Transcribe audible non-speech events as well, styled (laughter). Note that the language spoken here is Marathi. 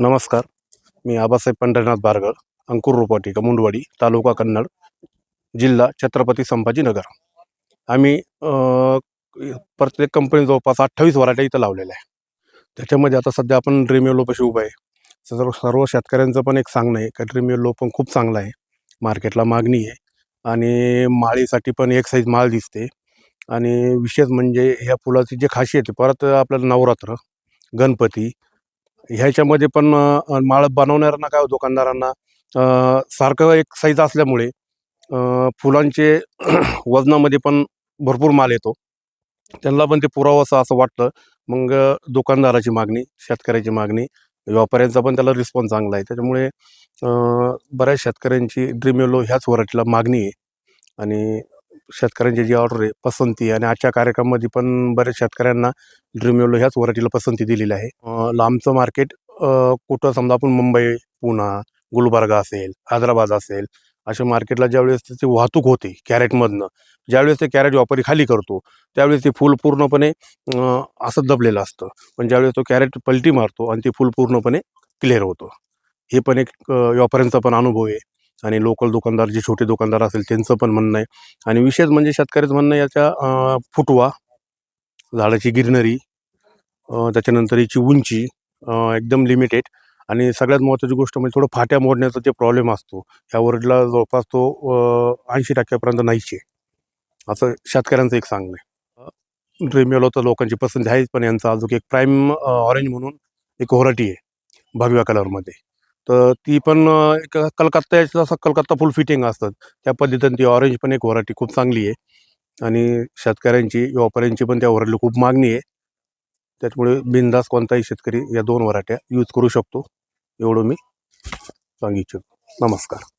नमस्कार. मी आबासाहेब पंढरीनाथ बारगळ अंकुर रोपवाटिका मुंडवाडी तालुका कन्नड जिल्हा छत्रपती संभाजीनगर. आम्ही प्रत्येक कंपनी जवळपास अठ्ठावीस वराठ्या इथं लावलेल्या आहे त्याच्यामध्ये आता सध्या आपण ड्रीम येलोपाशी उभं आहे. सर्व सर्व शेतकऱ्यांचं पण एक सांगणं आहे का ड्रीम येलो पण खूप चांगला आहे. मार्केटला मागणी आहे. आणि माळीसाठी पण एक साईज माळ दिसते. आणि विशेष म्हणजे ह्या फुलाची जी खासियत आहे परत आपल्याला नवरात्र गणपती ह्याच्यामध्ये पण माळ बनवणाऱ्यांना काय दुकानदारांना सारखं एक साईज असल्यामुळे फुलांचे (clears throat) वजनामध्ये पण भरपूर माल येतो. त्यांना पण ते पुरावं असं असं वाटतं. मग दुकानदाराची मागणी शेतकऱ्याची मागणी व्यापाऱ्यांचा पण त्याला रिस्पॉन्स चांगला आहे. त्याच्यामुळे बऱ्याच शेतकऱ्यांची ड्रीम येलो ह्याच व्हरायटीला मागणी आहे. आणि शेतकऱ्यांची जी ऑर्डर आहे पसंती आणि आजच्या कार्यक्रमामध्ये पण बऱ्याच शेतकऱ्यांना ड्रीम येलो ह्याच व्हरायटीला पसंती दिलेली आहे. लांबचं मार्केट कुठं समजा आपण मुंबई पुणा गुलबर्गा असेल हैदराबाद असेल अशा मार्केटला ज्यावेळेस त्याची वाहतूक होते कॅरेटमधनं ज्यावेळेस ते कॅरेट व्यापारी खाली करतो त्यावेळेस ते फूल पूर्णपणे असं दबलेलं असतं. पण ज्यावेळेस तो कॅरेट पलटी मारतो आणि ते फूल पूर्णपणे क्लिअर होतं. हे पण एक व्यापाऱ्यांचा पण अनुभव आहे. आणि लोकल दुकानदार जे छोटे दुकानदार असेल त्यांचं पण म्हणणं आहे. आणि विशेष म्हणजे शेतकऱ्याचं म्हणणं आहे याच्या फुटवा झाडाची गिरनरी त्याच्यानंतर याची उंची एकदम लिमिटेड आणि सगळ्यात महत्त्वाची गोष्ट म्हणजे थोडं फाट्या मोडण्याचा जे प्रॉब्लेम असतो ह्या वरडला जवळपास तो ऐंशी टक्क्यापर्यंत नाहीच आहे. असं शेतकऱ्यांचं एक सांगणं आहे. ड्रीम येलो तर लोकांची पसंती आहेच पण यांचा अजून एक प्राईम ऑरेंज म्हणून एक व्हरायटी आहे भगव्या कलरमध्ये तर ती पण एक कलकत्ता याचं असं कलकत्ता फुल फिटिंग असतात. त्या पद्धतीने ती ऑरेंज पण एक व्हरायटी खूप चांगली आहे. आणि शेतकऱ्यांची व्यापाऱ्यांची पण त्या व्हरायटीला खूप मागणी आहे. त्याच्यामुळे बिनधास्त कोणताही शेतकरी या दोन व्हरायट्या यूज करू शकतो. एवढं मी सांगू इच्छितो. नमस्कार.